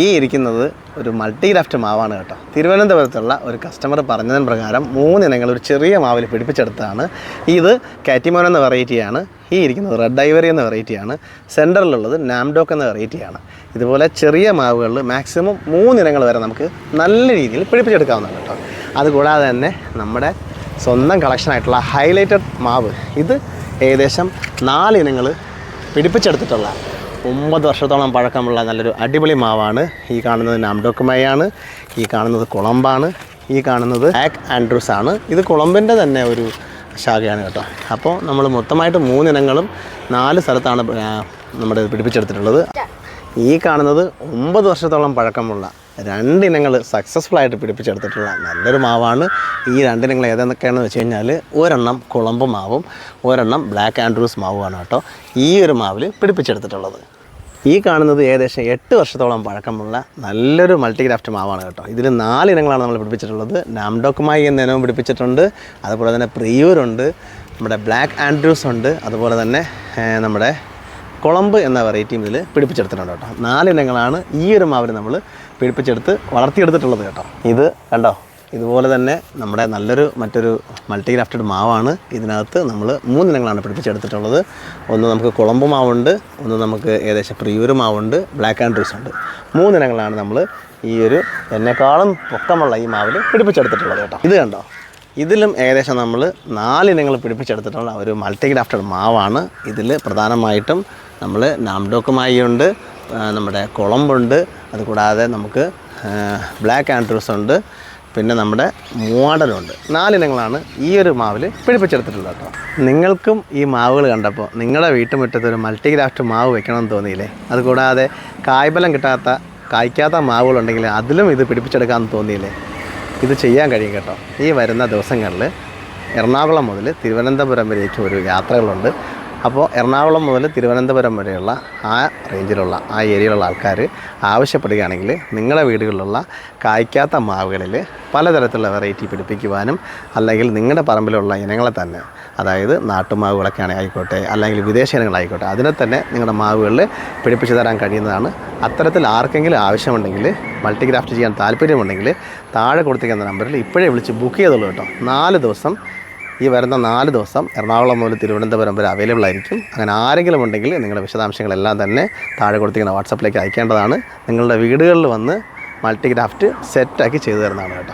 ഈ ഇരിക്കുന്നത് ഒരു മൾട്ടി ഗ്രാഫ്റ്റ് മാവാണ് കേട്ടോ. തിരുവനന്തപുരത്തുള്ള ഒരു കസ്റ്റമർ പറഞ്ഞതിന് പ്രകാരം മൂന്നിനങ്ങൾ ഒരു ചെറിയ മാവിൽ പിടിപ്പിച്ചെടുത്തതാണ്. ഇത് കാറ്റിമോൻ എന്ന വെറൈറ്റിയാണ് ഈ ഇരിക്കുന്നത് റെഡ് ഐവറി എന്ന വെറൈറ്റിയാണ് സെന്ററിലുള്ളത് നാംഡോക്ക് എന്ന വെറൈറ്റിയാണ് ഇതുപോലെ ചെറിയ മാവുകളിൽ മാക്സിമം മൂന്നിനങ്ങൾ വരെ നമുക്ക് നല്ല രീതിയിൽ പിടിപ്പിച്ചെടുക്കാവുന്നതാണ് കേട്ടോ. അതുകൂടാതെ തന്നെ നമ്മുടെ സ്വന്തം കളക്ഷനായിട്ടുള്ള ഹൈലൈറ്റഡ് മാവ്. ഇത് ഏകദേശം നാലിനങ്ങൾ പിടിപ്പിച്ചെടുത്തിട്ടുള്ള ഒമ്പത് വർഷത്തോളം പഴക്കമുള്ള നല്ലൊരു അടിപൊളി മാവാണ്. ഈ കാണുന്നത് നാംഡോക്കുമയാണ് ഈ കാണുന്നത് കുളമ്പാണ് ഈ കാണുന്നത് ആക് ആൻഡ്രൂസ് ആണ്. ഇത് കുളമ്പിന്റെ തന്നെ ഒരു ശാഖയാണ് കേട്ടോ. അപ്പോൾ നമ്മൾ മൊത്തമായിട്ട് മൂന്നിനങ്ങളും നാല് സ്ഥലത്താണ് നമ്മുടെ പിടിപ്പിച്ചെടുത്തിട്ടുള്ളത്. ഈ കാണുന്നത് ഒമ്പത് വർഷത്തോളം പഴക്കമുള്ള രണ്ടിനങ്ങൾ സക്സസ്ഫുൾ ആയിട്ട് പിടിപ്പിച്ചെടുത്തിട്ടുള്ള നല്ലൊരു മാവാണ്. ഈ രണ്ടിനങ്ങൾ ഏതെന്നൊക്കെയാണെന്ന് വെച്ച് കഴിഞ്ഞാൽ ഒരെണ്ണം കുളമ്പ് മാവും ഒരെണ്ണം ബ്ലാക്ക് ആൻഡ്രൂസ് മാവുമാണ് കേട്ടോ ഈ ഒരു മാവിൽ പിടിപ്പിച്ചെടുത്തിട്ടുള്ളത്. ഈ കാണുന്നത് ഏകദേശം എട്ട് വർഷത്തോളം പഴക്കമുള്ള നല്ലൊരു മൾട്ടിഗ്രാഫ്റ്റ് മാവാണ് കേട്ടോ. ഇതിൽ നാല് ഇനങ്ങളാണ് നമ്മൾ പിടിപ്പിച്ചിട്ടുള്ളത്. നാംഡോക്കുമായി എന്ന ഇനവും പിടിപ്പിച്ചിട്ടുണ്ട്. അതുപോലെ തന്നെ പ്രിയൂരുണ്ട് നമ്മുടെ ബ്ലാക്ക് ആൻഡ്രൂസ് ഉണ്ട്. അതുപോലെ തന്നെ നമ്മുടെ കുളമ്പ് എന്ന വെറൈറ്റിയും ഇതിൽ പിടിപ്പിച്ചെടുത്തിട്ടുണ്ട് കേട്ടോ. നാലിനങ്ങളാണ് ഈ ഒരു മാവിൽ നമ്മൾ പിടിപ്പിച്ചെടുത്ത് വളർത്തിയെടുത്തിട്ടുള്ളത് കേട്ടോ. ഇത് കണ്ടോ? ഇതുപോലെ തന്നെ നമ്മുടെ നല്ലൊരു മറ്റൊരു മൾട്ടി ഗ്രാഫ്റ്റഡ് മാവാണ് ഇതിനകത്ത് നമ്മൾ മൂന്നിനങ്ങളാണ് പിടിപ്പിച്ചെടുത്തിട്ടുള്ളത്. ഒന്ന് നമുക്ക് കുളമ്പ് മാവുണ്ട് ഒന്ന് നമുക്ക് ഏകദേശം പ്രിയൂർ മാവുണ്ട് ബ്ലാക്ക് ആൻഡ്രൂസ് ഉണ്ട്. മൂന്നിനങ്ങളാണ് നമ്മൾ ഈ ഒരു എന്നെക്കാളും പൊക്കമുള്ള ഈ മാവിൽ പിടിപ്പിച്ചെടുത്തിട്ടുള്ളത് കേട്ടോ. ഇത് കണ്ടോ? ഇതിലും ഏകദേശം നമ്മൾ നാലിനങ്ങൾ പിടിപ്പിച്ചെടുത്തിട്ടുള്ള ഒരു മൾട്ടി ഗ്രാഫ്റ്റഡ് മാവാണ്. ഇതിൽ പ്രധാനമായിട്ടും നമ്മൾ നാംഡോക്കുമായിയുണ്ട് നമ്മുടെ കുളമ്പുണ്ട് അതുകൂടാതെ നമുക്ക് ബ്ലാക്ക് ആൻഡ്രൂസ് ഉണ്ട് പിന്നെ നമ്മുടെ മോഡലുണ്ട് നാലിനങ്ങളാണ് ഈ ഒരു മാവിൽ പിടിപ്പിച്ചെടുത്തിട്ടുള്ളത് കേട്ടോ. നിങ്ങൾക്കും ഈ മാവുകൾ കണ്ടപ്പോൾ നിങ്ങളുടെ വീട്ടുമുറ്റത്ത് ഒരു മൾട്ടി ഗ്രാഫ്റ്റ് മാവ് വെക്കണമെന്ന് തോന്നിയില്ലേ? അതുകൂടാതെ കായ്ബലം കിട്ടാത്ത കായ്ക്കാത്ത മാവുകളുണ്ടെങ്കിൽ അതിലും ഇത് പിടിപ്പിച്ചെടുക്കാമെന്ന് തോന്നിയില്ലേ? ഇത് ചെയ്യാൻ കഴിയും കേട്ടോ. ഈ വരുന്ന ദിവസങ്ങളിൽ എറണാകുളം മുതൽ തിരുവനന്തപുരം വരേക്ക് ഒരു യാത്രകളുണ്ട്. അപ്പോൾ എറണാകുളം മുതൽ തിരുവനന്തപുരം വരെയുള്ള ആ റേഞ്ചിലുള്ള ആ ഏരിയയിലുള്ള ആൾക്കാർ ആവശ്യപ്പെടുകയാണെങ്കിൽ നിങ്ങളുടെ വീടുകളിലുള്ള കായ്ക്കാത്ത മാവുകളിൽ പലതരത്തിലുള്ള വെറൈറ്റി പിടിപ്പിക്കുവാനും അല്ലെങ്കിൽ നിങ്ങളുടെ പറമ്പിലുള്ള ഇനങ്ങളെ തന്നെ അതായത് നാട്ടുമാവുകളൊക്കെ ആണെങ്കിൽ ആയിക്കോട്ടെ അല്ലെങ്കിൽ വിദേശ ഇനങ്ങളായിക്കോട്ടെ അതിനെ തന്നെ നിങ്ങളുടെ മാവുകളിൽ പിടിപ്പിച്ചു തരാൻ കഴിയുന്നതാണ്. അത്തരത്തിൽ ആർക്കെങ്കിലും ആവശ്യമുണ്ടെങ്കിൽ മൾട്ടിഗ്രാഫ്റ്റ് ചെയ്യാൻ താല്പര്യമുണ്ടെങ്കിൽ താഴെ കൊടുത്തിരിക്കുന്ന നമ്പറിൽ ഇപ്പോഴേ വിളിച്ച് ബുക്ക് ചെയ്തോളൂ കേട്ടോ. നാല് ദിവസം ഈ വരുന്ന നാല് ദിവസം എറണാകുളം മുതൽ തിരുവനന്തപുരം വരെ അവൈലബിൾ ആയിരിക്കും. അങ്ങനെ ആരെങ്കിലും ഉണ്ടെങ്കിൽ നിങ്ങളുടെ വിശദാംശങ്ങളെല്ലാം തന്നെ താഴെ കൊടുത്തിരിക്കുന്ന വാട്സപ്പിലേക്ക് അയക്കേണ്ടതാണ്. നിങ്ങളുടെ വീടുകളിൽ വന്ന് മൾട്ടിഗ്രാഫ്റ്റ് സെറ്റാക്കി ചെയ്തു തരുന്നതാണ് കേട്ടോ.